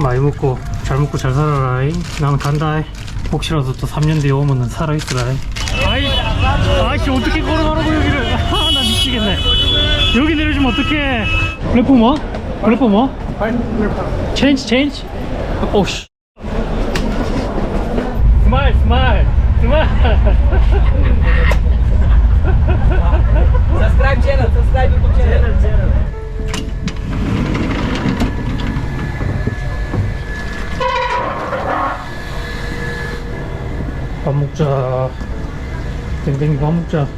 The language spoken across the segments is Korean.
많이 먹고 잘 먹고 잘 살아라 나는 간다 혹시라도 또 3년 뒤에 오면은 살아있으라 아이 아이씨 어떻게 걸어가라고 여기를. 아 나 미치겠네. 여기 내려주면 어떡해. 플랫폼 뭐? 플랫폼 뭐? 체인지 체인지? 오씨. 스마일 스마일. 스마일. Subscribe channel, 밥 먹자. 댕댕이 밥 먹자.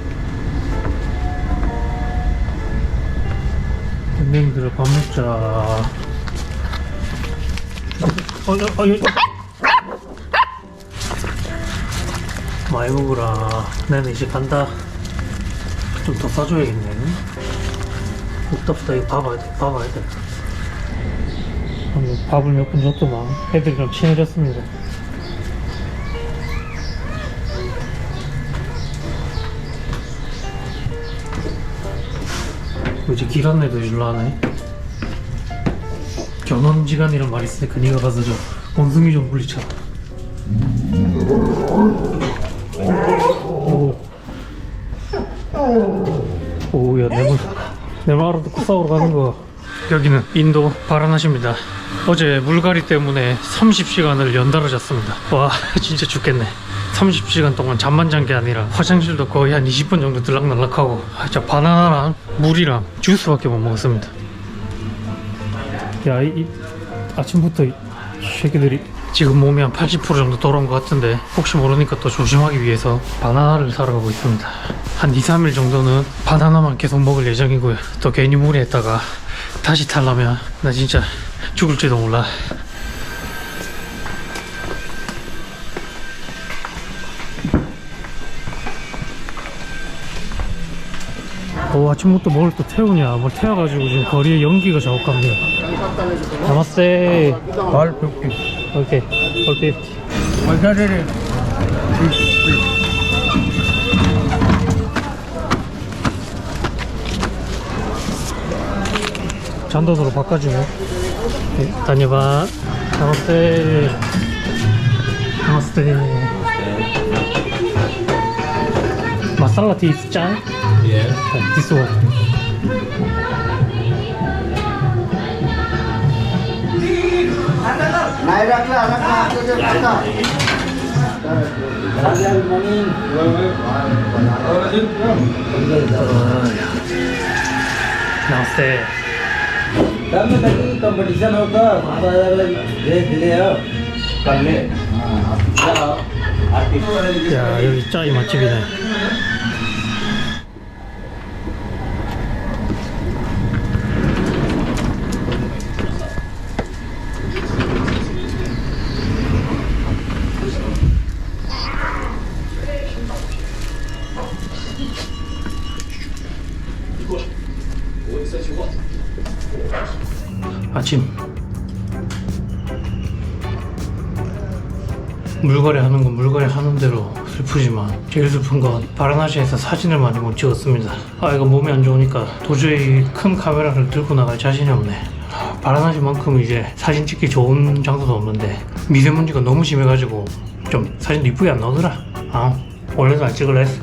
댕댕이들아 밥 먹자. 어, 어, 어, 어, 많이 먹으라. 나는 이제 간다. 좀 더 싸줘야겠네. 없답시다 이거 봐봐야 돼 봐봐야 돼. 밥을 몇 분 줬더만. 애들이랑 친해졌습니다 뭐 이제 길 안내도 해줄라 하네. 견원지간이란 말 있으니까 네가 가서 저 원숭이 좀 물리쳐라 오. 오야 내말 내말 알아듣고 싸우러 가는 거. 여기는 인도 바라나시입니다. 어제 물갈이 때문에 30시간을 연달아 잤습니다. 와 진짜 죽겠네 30시간 동안 잠만 잔 게 아니라 화장실도 거의 한 20분 정도 들락날락하고 아, 진짜 바나나랑 물이랑 주스밖에 못 먹었습니다. 야, 이, 이 아침부터 이 새끼들이 지금 몸이 한 80% 정도 돌아온 것 같은데 혹시 모르니까 또 조심하기 위해서 바나나를 사러 가고 있습니다. 한 2, 3일 정도는 바나나만 계속 먹을 예정이고요. 또 괜히 무리했다가 다시 탈라면 나 진짜 죽을지도 몰라 오 아침부터 뭘 또 태우냐. 뭘 태워가지고 지금 거리에 연기가 자욱합니다. 나마스테. All 50. 오케이. What's that it? 잔돈으로 바꿔주네. 네, 다녀봐. 나마스테. 나마스테. 마살라 디스 짠? Yeah. 디스 원 Naik raklah, raklah, aku je raklah. Good morning. 나마스테 कल में तक कंपटीशन होगा तो अलग अलग ड्रेस दिले हो कल में 야 여기 짜이 맛집이네 아침 물거리 하는 건 물거리 하는 대로 슬프지만 제일 슬픈 건 바라나시에서 사진을 많이 못 찍었습니다. 아 이거 몸이 안 좋으니까 도저히 큰 카메라를 들고 나갈 자신이 없네. 아, 바라나시만큼 이제 사진 찍기 좋은 장소도 없는데 미세먼지가 너무 심해가지고 좀 사진도 이쁘게 안 나오더라. 아 원래도 안 찍을래 했어.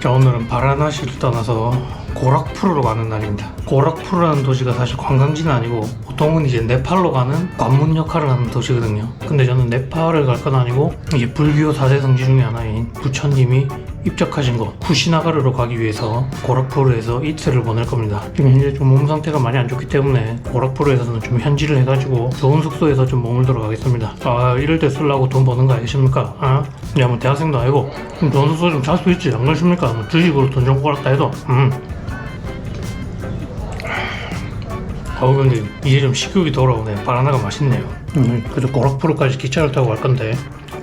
자 오늘은 바라나시를 떠나서 고락푸르로 가는 날입니다. 고락푸르라는 도시가 사실 관광지는 아니고 보통은 이제 네팔로 가는 관문 역할을 하는 도시거든요. 근데 저는 네팔을 갈 건 아니고 이제 불교 4대 성지 중에 하나인 부처님이 입적하신 곳 쿠시나가르로 가기 위해서 고락푸르에서 이틀을 보낼 겁니다. 지금 현재 좀 몸 상태가 많이 안 좋기 때문에 고락푸르에서는 좀 현지를 해가지고 좋은 숙소에서 좀 머물도록 하겠습니다. 아 이럴 때 쓰려고 돈 버는 거 아니십니까? 아? 야뭐 대학생도 아니고 좀 좋은 숙소 좀 잘 수 있지 안 그러십니까? 뭐 주식으로 돈좀 벌었다 해도 음. 어 근데 이제 좀 식욕이 돌아오네. 바나나가 맛있네요. 음, 그래서 고락푸르까지 기차를 타고 갈 건데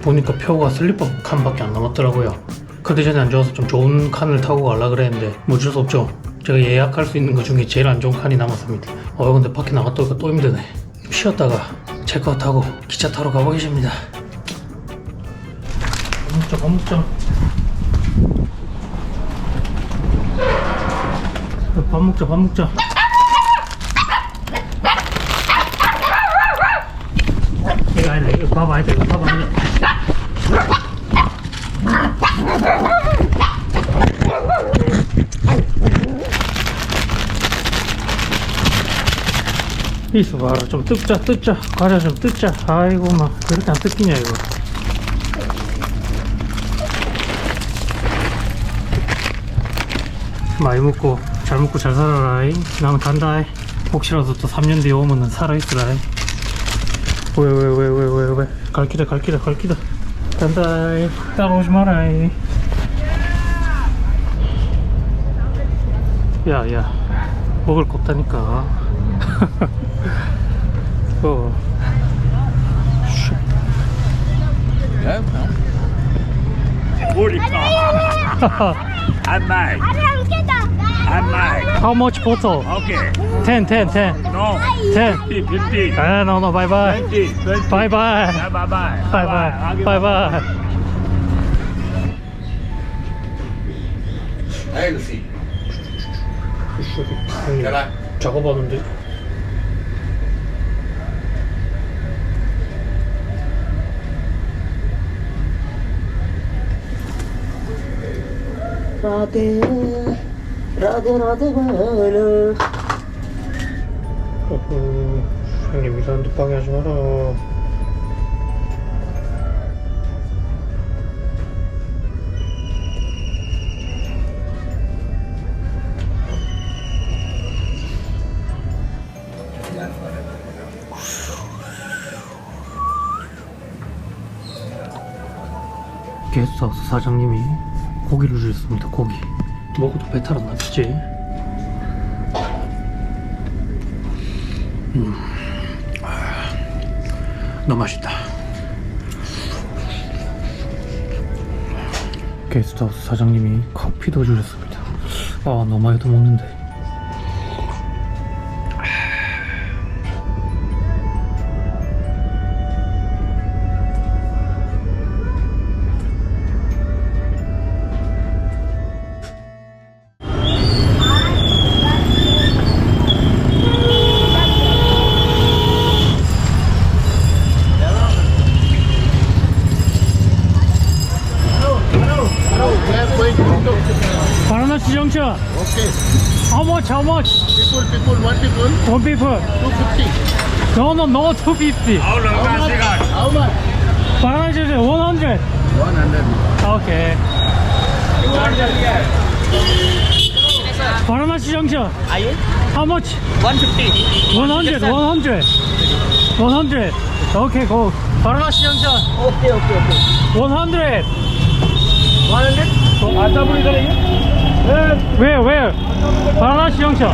보니까 표가 슬리퍼 칸밖에 안 남았더라고요. 컨디션이 안 좋아서 좀 좋은 칸을 타고 가려 그랬는데 뭐 어쩔 수 없죠. 제가 예약할 수 있는 것 중에 제일 안 좋은 칸이 남았습니다. 어 근데 밖에 나갔다 오니까 또 힘드네. 좀 쉬었다가 체크아웃 하고 기차 타러 가보겠습니다. 밥 먹자 밥 먹자. 밥 먹자 밥 먹자 다 많이 돼. 있어 봐라 좀 뜯자 뜯자 과자 좀 뜯자 아이고 막 그렇게 안 뜯기냐 이거 많이 먹고 잘 먹고 잘 살아라 이. 나는 간다 이. 혹시라도 또 3년 뒤에 오면은 살아있으라 왜 왜 왜 왜 왜왜 갈 길에 갈 길에 갈 길에 간다 이. 따라오지 마라 이. 야야 먹을 거 없다니까 어. 슉. I might. I might. How much bottle? Okay. 10 10 10 No. 10 50, 50. 아, no, no, bye bye. 20, 20. Bye bye. Yeah, bye bye. Bye bye. Bye bye. Hey, Lucy. 형님, 작업하는데? 라데 라데 바라 어허 형님 이런 데 방해하지 마라. 게스트하우스 사장님이 고기를 주셨습니다 고기. 먹어도 배탈 안 나겠지? 너무 맛있다. 게스트하우스 사장님이 커피도 주셨습니다. 아, 너무 많이 더 먹는데. 정차. Okay. How much? How much? People, people, one people, One people. 250. No, no, no, 250. How long does it got? How much? 바나나시 100. 100. 오케이. 바나나시 정차. How much? 150. 100. 100. 100. Okay, go. 바나나시 정차. Okay, okay, okay. 100. 100? 아따불이 그래? Where, where? 바나나시 정차.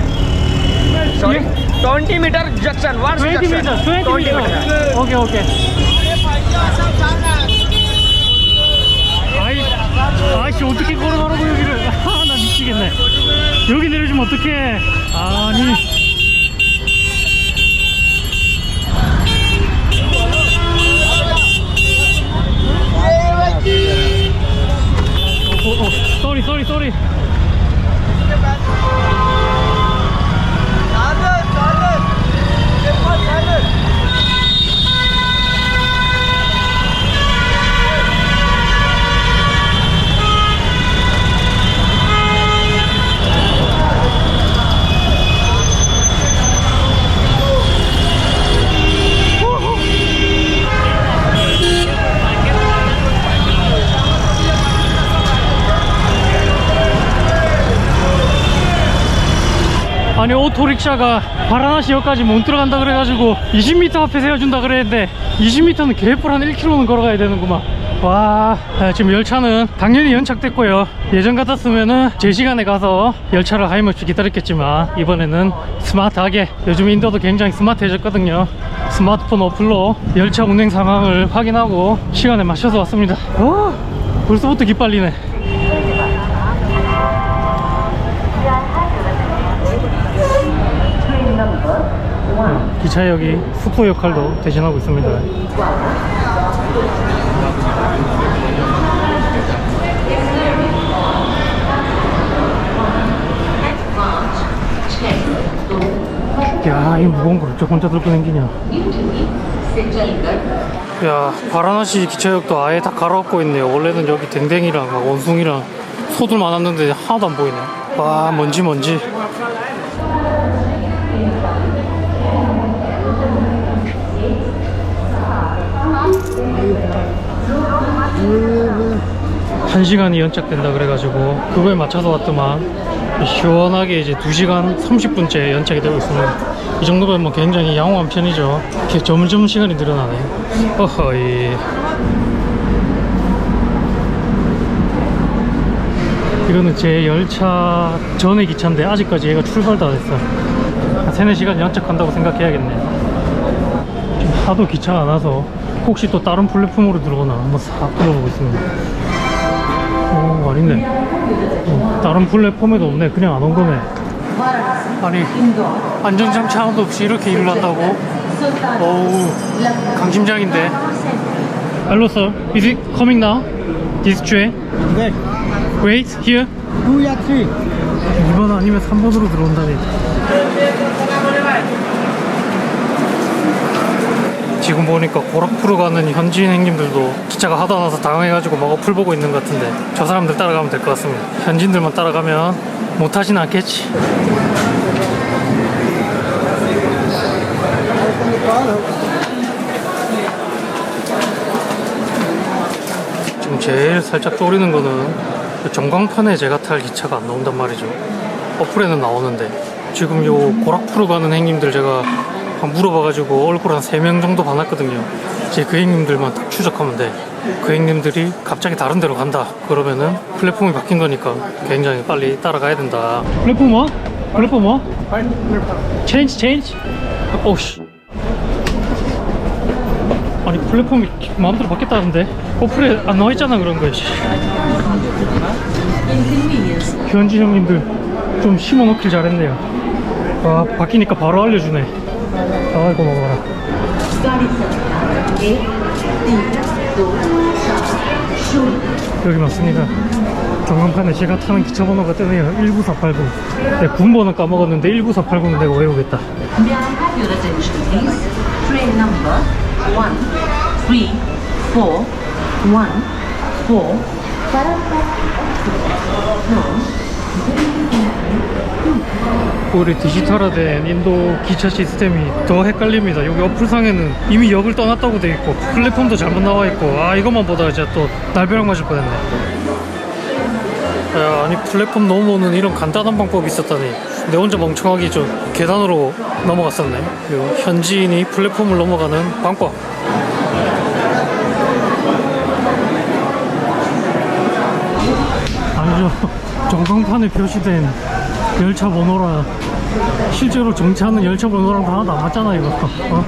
Sorry. 20 meter junction. One 20 junction. meter, 20 meter. 오케이, 오케이. 아이, 아이씨, 어떻게 걸어가라고, 여기를. 아, 나 미치겠네. 여기 내려주면 어떡해. 아니. 어, 어, 쏘리, 쏘리, 쏘리. Serdar, Serdar. Serdar, Serdar. 아니 오토릭샤가 바라나시역까지 못 들어간다 그래가지고 20m 앞에 세워준다 그랬는데 20m는 개뿔 한 1km는 걸어가야 되는구만. 와 아, 지금 열차는 당연히 연착됐고요. 예전 같았으면은 제 시간에 가서 열차를 하이머치 기다렸겠지만 이번에는 스마트하게 요즘 인도도 굉장히 스마트해졌거든요. 스마트폰 어플로 열차 운행 상황을 확인하고 시간에 맞춰서 왔습니다. 와 벌써부터 기빨리네 기차역이 숙소 역할도 대신하고 있습니다 야, 이 무거운 걸 어째 혼자 들고 다기냐 야, 바라나시 기차역도 아예 다 갈아엎고 있네요. 원래는 여기 댕댕이랑 원숭이랑 소들 많았는데 하나도 안 보이네. 와, 먼지 먼지. 한 시간이 연착된다 그래가지고 그거에 맞춰서 왔더만 시원하게 이제 2시간 30분째 연착이 되고 있습니다 이 정도면 뭐 굉장히 양호한 편이죠. 이렇게 점점 시간이 늘어나네. 어허이. 이거는 제 열차 전의 기차인데 아직까지 얘가 출발도 안 했어. 한 3, 4시간 연착한다고 생각해야겠네. 지금 하도 기차가 안 와서 혹시 또 다른 플랫폼으로 들어오나 한번 싹 둘러보고 있습니다 오 아니네 어, 다른 플랫폼에도 없네 그냥 안 온 거네 아니 안전장치 하나도 없이 이렇게 일을 한다고? 어우 강심장인데 Hello sir, is it coming now? This train? Wait, Wait, here? two या three. 2번 아니면 3번으로 들어온다니 지금 보니까 고락프로 가는 현지인 행님들도 기차가 하도 안 와서 당황해가지고 막 어플 보고 있는 것 같은데 저 사람들 따라가면 될 것 같습니다 현지인들만 따라가면 못하진 않겠지 지금 제일 살짝 쪼리는 거는 그 전광판에 제가 탈 기차가 안 나온단 말이죠. 어플에는 나오는데 지금 요 고락프로 가는 행님들 제가 한 물어봐가지고 얼굴 한 3명 정도 봐놨거든요. 이제 그 행님들만 딱 추적하면 돼. 그 행님들이 갑자기 다른 데로 간다. 그러면은 플랫폼이 바뀐 거니까 굉장히 빨리 따라가야 된다. 플랫폼 뭐? 플랫폼 뭐? 체인지 체인지? 오씨. 아니 플랫폼이 마음대로 바뀌었다는데 어플에 안 나와 있잖아 그런 거야 씨. 현지 형님들 좀 심어놓길 잘했네요 아 바뀌니까 바로 알려주네 아이고 먹어라. 여기 맞습니다. 전광판에 제가 타는 기차번호가 뜨네요. 19489 네, 군번호 까먹었는데 19489는 내가 외우겠다. One, four, one, four. 우리 디지털화된 인도 기차 시스템이 더 헷갈립니다. 여기 어플상에는 이미 역을 떠났다고 돼 있고 플랫폼도 잘못 나와 있고 아 이것만 보다가 진짜 또 날벼락 맞을 뻔했네. 야, 아니 플랫폼 넘어오는 이런 간단한 방법이 있었다니 내 혼자 멍청하게 저 계단으로 넘어갔었네. 요 현지인이 플랫폼을 넘어가는 방법. 아니죠. 전광판에 표시된 열차 번호랑 실제로 정차하는 열차 번호랑 다 하나도 안 맞잖아 이거. 어?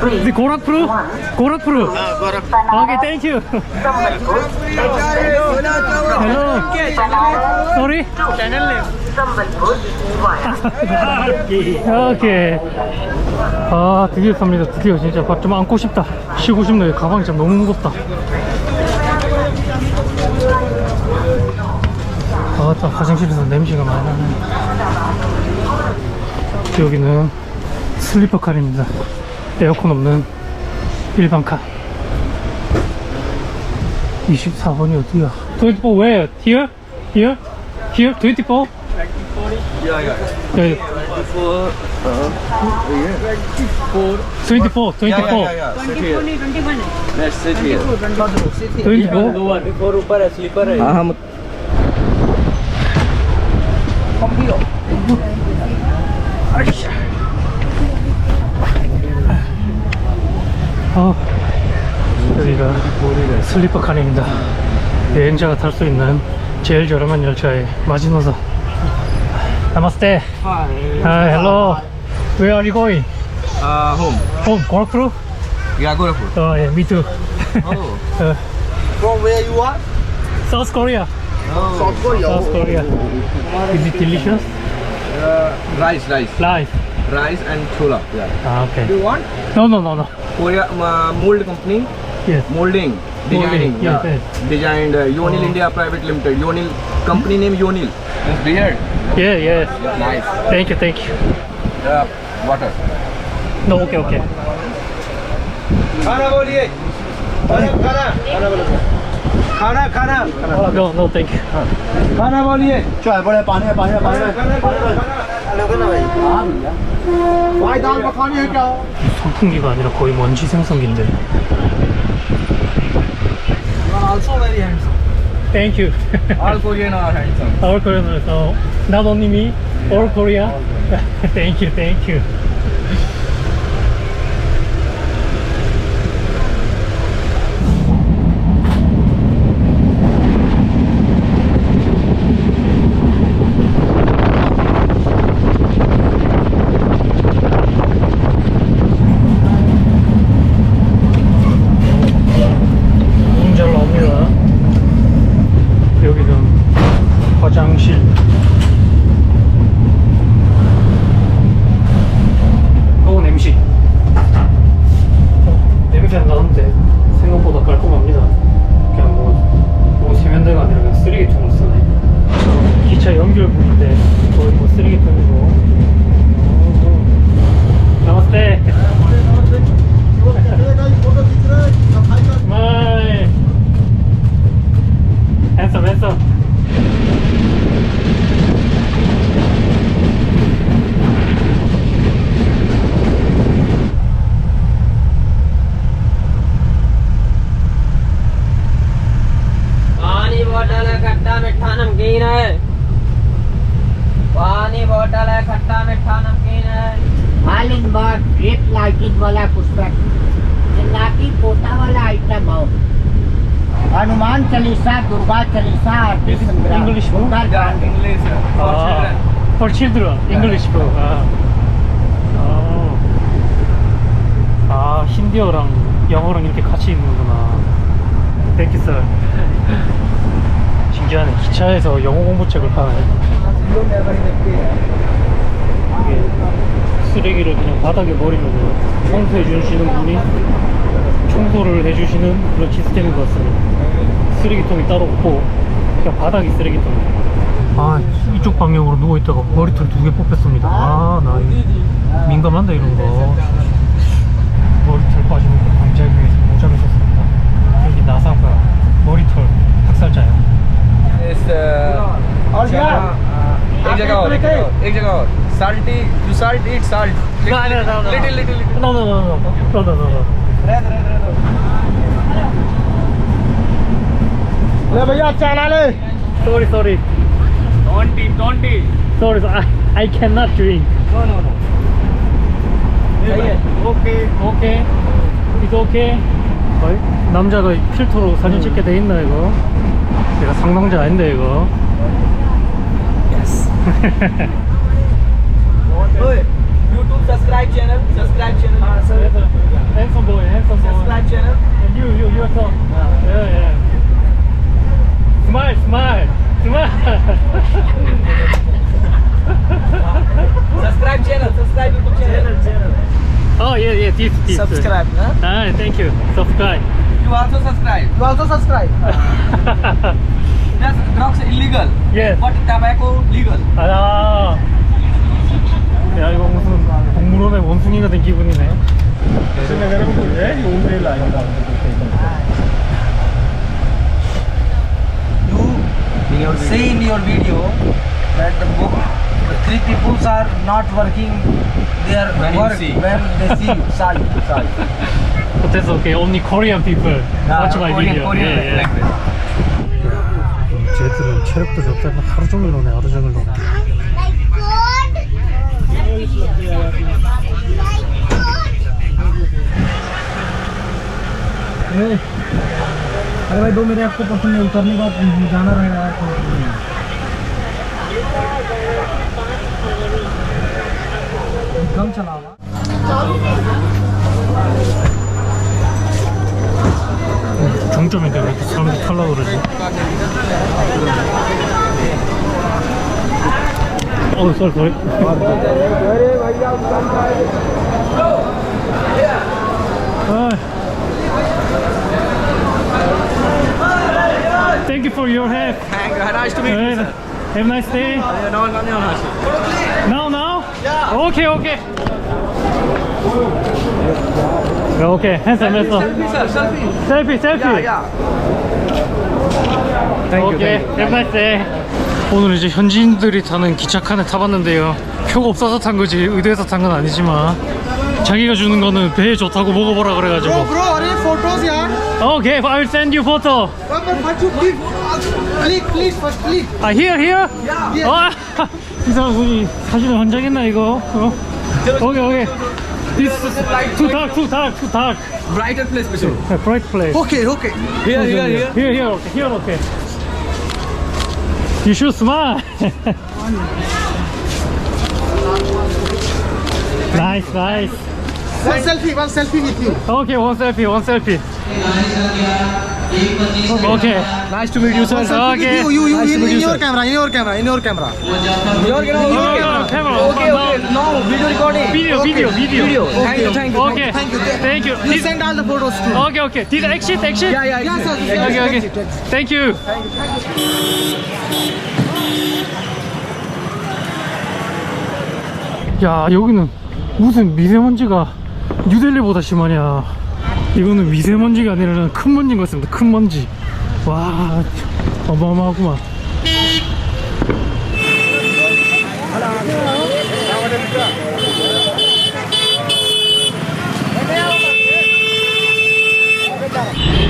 근데 고락프루? 고락프루. 오케이, 땡큐. 헬로. sorry. 오케이. 아 드디어 삽니다. 드디어 진짜 밥 좀 안고 싶다. 쉬고 싶네. 가방이 진짜 너무 무겁다. 아따 화장실에서 냄새가 많이 나네 여기는 슬리퍼 칸입니다 에어컨 없는 일반 칸 24번이 어디야 24 where? here? here? here? 24? Yeah, yeah. 24, 24. Let's sit here. 24? Before ऊपर है स्लीपर है हाँ हम 어, 여기가 슬리퍼 칸입니다. 여행자가 탈 수 있는 제일 저렴한 열차의 마지노선. 나마스테. Hi, hello. Where are you going? uh, home. Home, Gorakhpur? Yeah, Gorakhpur. Oh, yeah, me too. Oh. Uh, From where you are? South Korea. Oh. South Korea. Is it delicious? Uh, rice, rice, Live. rice and chola. Yeah. Ah, Do okay. you want? No, no, no, no. Korea uh, mold company, Yes. molding, designing. yes, yeah. yes. Designed uh, Yonil Oh. India Private Limited. Yonil company name Yonil. That's beard. Yeah, yes. Nice. Thank you, thank you. Uh, water. No, okay, okay. खाना बोलिए खाना खाना खाना बोलो खाना खाना No, no, thank you. खाना बोलिए चाय बड़े पानी में पानी में पानी में खाना खाना खाना खाना भाई हाँ भैया भाई दाल मखानी है क्या 선풍기가 아니라 거의 먼지 생성기인데. also very handsome Thank you. all Korean are handsome Our Korean, so not only me, all Korea. thank you, thank you. Handsome, English book? Not that, English uh, for ah, children. For children, English book. 아. 아. 아, 힌디어랑 영어랑 이렇게 같이 있는구나. Thank you, sir. 신기하네. 기차에서 영어 공부책을 파네. 이게 쓰레기를 그냥 바닥에 버리면 청소해 주시는 분이 청소를 해주시는 그런 시스템인 것 같습니다. 쓰레기통이 따로 없고 그냥 바닥이 쓰레기통. 아 이쪽 방향으로 누워 있다가 머리털 두 개 뽑혔습니다. 아나 민감한데 이런 거. 머리털 빠지는 거 방지하기 위해서 모자를 썼습니다. 여기 나사가 머리털 학살자야. Is uh, jagah, uh, ek jagah aur, ek jagah aur, ek jagah aur. Salt, you salt, eat salt. Little, little, little. No no no no no no no no. no. ले भैया चाय ले Sorry sorry don't T don't T sorry. I I cannot drink. No no no सही है ओके 오케이. It's okay. 어이? 남자가 필터로 사진 찍게 돼 있나 이거? 내가 상남자 아닌데 이거. ओए YouTube subscribe channel subscribe channel हां sir handsome boy, handsome boy. Subscribe channel And you, you, you are top. Yeah, yeah. Smile, smile, smile. subscribe channel, subscribe channel. channel. Oh yeah, yeah, this, this. Subscribe, huh? Ah, thank you. Subscribe. You also subscribe. You also subscribe. Just drugs illegal. Yes. But tobacco legal. Ah. Yeah, 이거 무슨 동물원의 원숭이가 된 기분이네. 지금 여러분 예, your video that the book, the three peoples are not working their work when they see you. Salt, salt. But that's okay. Only Korean people watch my Korean, video. Korean yeah, yeah. language. 쟤들은 체력도 좋다고 하루 종일 노네 하루 종일 노네. अरे भाई दो मेरे आपको पसंद नहीं उतरने का जाना रहेगा 경찰아와 정점인데 왜 이렇게 사람들이 탈라 그러지? 어우 썰 덜. Thank you for your help. Thank you. Nice to meet you. Have a nice day. No, no, no. No, no. Yeah. Okay, okay. 오케이 핸섬 핸섬 Selfie, sir. Selfie. 셀피 셀피 Yeah, yeah. 오케이. 엠바세 오늘 이제 현지인들이 타는 기차칸에 타봤는데요 표가 없어서 탄 거지 의도해서 탄 건 아니지만 자기가 주는 거는 배에 좋다고 먹어보라 그래가지고 Bro, bro, are you photos, yeah? 오케이 I will send you photo But, but, but you click, click, please, first click. 아 here here? Yeah. 아, 이 사람 분이 사진을 헌정했나 이거? 어? 오케이 오케이 This too dark too dark too dark Brighter place, Bishop. A bright place Okay, okay. Here, here, here. Here here okay here okay You should smile Nice nice One selfie, one selfie with you. Okay one selfie one selfie Okay Nice to meet you, sir. Okay You, you, you, Nice in, in you, your sir. camera, in your camera, in your camera. Your camera. Okay, Your camera. Okay, okay. Now, video recording. Video video video Video. Thank you, thank you. Okay Thank you. Thank you You send all the photos to. Okay okay Did exit exit Yeah, yeah. Exactly. yes, yes. Okay okay Exit, exit. Thank you 야 여기는 무슨 미세먼지가 뉴델리보다 심하냐 이거는 미세먼지가 아니라 큰 먼지인 것 같습니다. 큰 먼지. 와 어마어마하구만.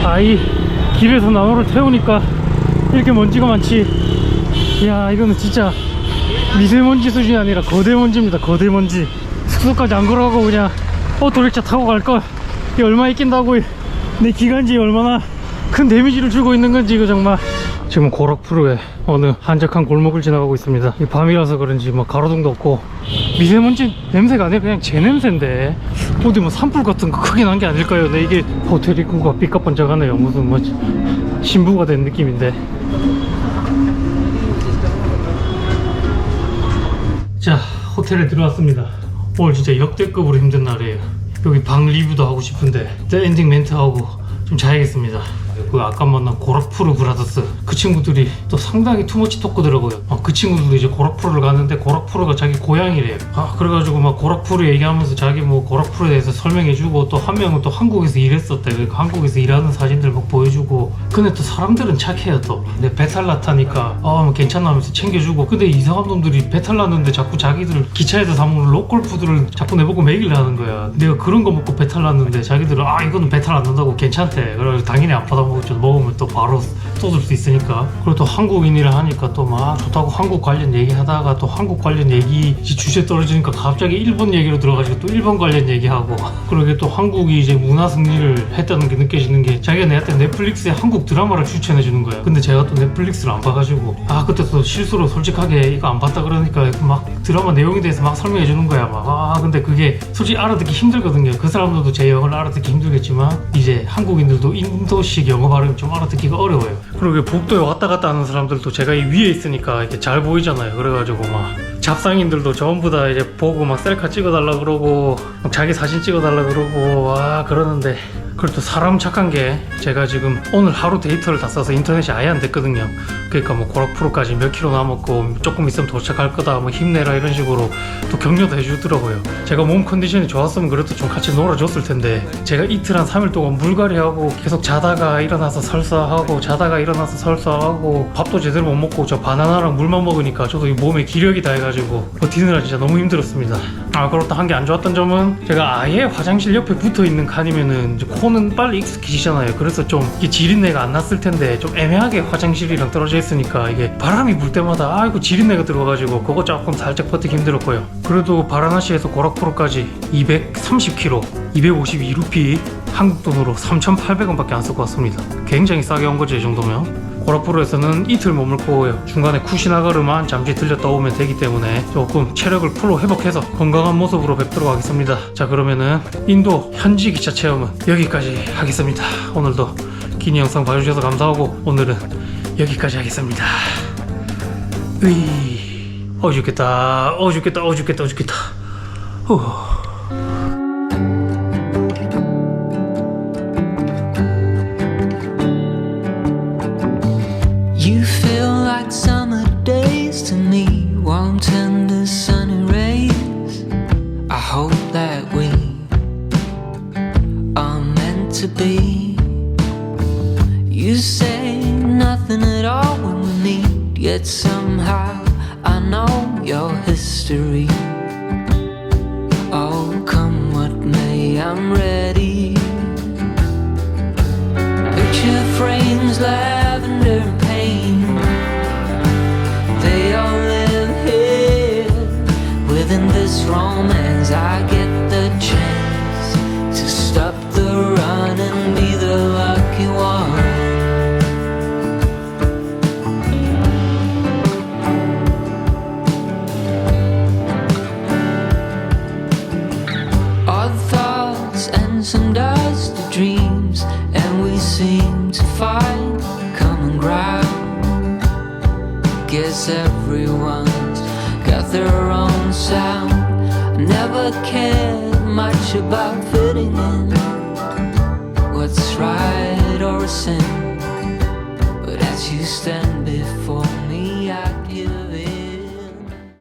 아이 길에서 나무를 태우니까 이렇게 먼지가 많지. 야 이거는 진짜 미세먼지 수준이 아니라 거대 먼지입니다. 거대 먼지. 숙소까지 안 걸어가고 그냥 오토리क्षा 타고 갈걸 이게 얼마 있긴다고 내 기관지에 얼마나 큰 데미지를 주고 있는 건지 이거 정말. 지금 고락푸르의 어느 한적한 골목을 지나가고 있습니다. 이 밤이라서 그런지 뭐 가로등도 없고. 미세먼지 냄새가 아니라 그냥 제 냄새인데. 어디 뭐 산불 같은 거 크게 난 게 아닐까요? 네 이게 호텔 입구가 삐까번쩍하네요. 무슨 뭐 신부가 된 느낌인데. 자 호텔에 들어왔습니다. 오늘 진짜 역대급으로 힘든 날이에요 여기 방 리뷰도 하고 싶은데 또 엔딩 멘트하고 좀 자야겠습니다 그 아까 만난 고락푸르 브라더스. 그 친구들이 또 상당히 투머치 토크더라고요. 아, 그 친구들도 이제 고락푸르를 갔는데 고락푸르가 자기 고향이래요. 아 그래가지고 막 고락푸르 얘기하면서 자기 뭐 고락푸르에 대해서 설명해주고 또 한 명은 또 한국에서 일했었대 그러니까 한국에서 일하는 사진들 막 보여주고. 근데 또 사람들은 착해요 또. 근데 배탈 났다니까 아 괜찮아 하면서 챙겨주고. 근데 이상한 놈들이 배탈 났는데 자꾸 자기들 기차에서 사 먹는 로컬 푸드를 자꾸 내보고 먹이려 하는 거야. 내가 그런 거 먹고 배탈 났는데 자기들은 아 이거는 배탈 안 난다고 괜찮대. 그래서 당연히 안 받아먹었 죠 먹으면 또 바로 쏟을 수 있으니까. 그리고 또 한국인이라 하니까 또 막 좋다고 한국 관련 얘기하다가 또 한국 관련 얘기 주제 떨어지니까 갑자기 일본 얘기로 들어가지고 또 일본 관련 얘기하고. 그러게 또 한국이 이제 문화 승리를 했다는 게 느껴지는 게 자기가 내한테 넷플릭스에 한국 드라마를 추천해 주는 거야 근데 제가 또 넷플릭스를 안 봐가지고. 아 그때 또 실수로 솔직하게 이거 안 봤다 그러니까 막 드라마 내용에 대해서 막 설명해 주는 거야 막. 아 근데 그게 솔직히 알아듣기 힘들거든요. 그 사람들도 제 영어를 알아듣기 힘들겠지만 이제 한국인들도 인도식 영어 발음이 좀 알아듣기가 어려워요 그리고 복도에 왔다 갔다 하는 사람들도 제가 이 위에 있으니까 이렇게 잘 보이잖아요. 그래가지고 막 잡상인들도 전부 다 이제 보고 막 셀카 찍어달라 그러고 막 자기 사진 찍어달라 그러고 와 그러는데 그래도 사람 착한 게 제가 지금 오늘 하루 데이터를 다 써서 인터넷이 아예 안 됐거든요. 그러니까 뭐 고락프로까지 몇 킬로 남았고 조금 있으면 도착할 거다 뭐 힘내라 이런 식으로 또 격려도 해주더라고요. 제가 몸 컨디션이 좋았으면 그래도 좀 같이 놀아줬을 텐데 제가 이틀 한 3일 동안 물갈이하고 계속 자다가 일어나서 설사하고 자다가 일어나서 설사하고 밥도 제대로 못 먹고 저 바나나랑 물만 먹으니까 저도 이 몸에 기력이 다 해가지고 버티느라 진짜 너무 힘들었습니다. 아 그렇다. 한 게 안 좋았던 점은 제가 아예 화장실 옆에 붙어 있는 칸이면은 코는 빨리 익숙해지잖아요. 그래서 좀 이게 지린내가 안 났을 텐데 좀 애매하게 화장실이랑 떨어져 있으니까 이게 바람이 불 때마다 아이고 지린내가 들어가지고 그거 조금 살짝 버티기 힘들었고요. 그래도 바라나시에서 고락프로까지 230km 252루피 한국 돈으로 3,800원밖에 안 쓰고 왔습니다 굉장히 싸게 온 거죠 이 정도면 고라프로에서는 이틀 머물고 중간에 쿠시나가르만 잠시 들렸다 오면 되기 때문에 조금 체력을 풀로 회복해서 건강한 모습으로 뵙도록 하겠습니다. 자 그러면은 인도 현지 기차 체험은 여기까지 하겠습니다. 오늘도 긴 영상 봐주셔서 감사하고 오늘은 여기까지 하겠습니다. 으이 어 죽겠다 어 죽겠다 어 죽겠다 어 죽겠다 후.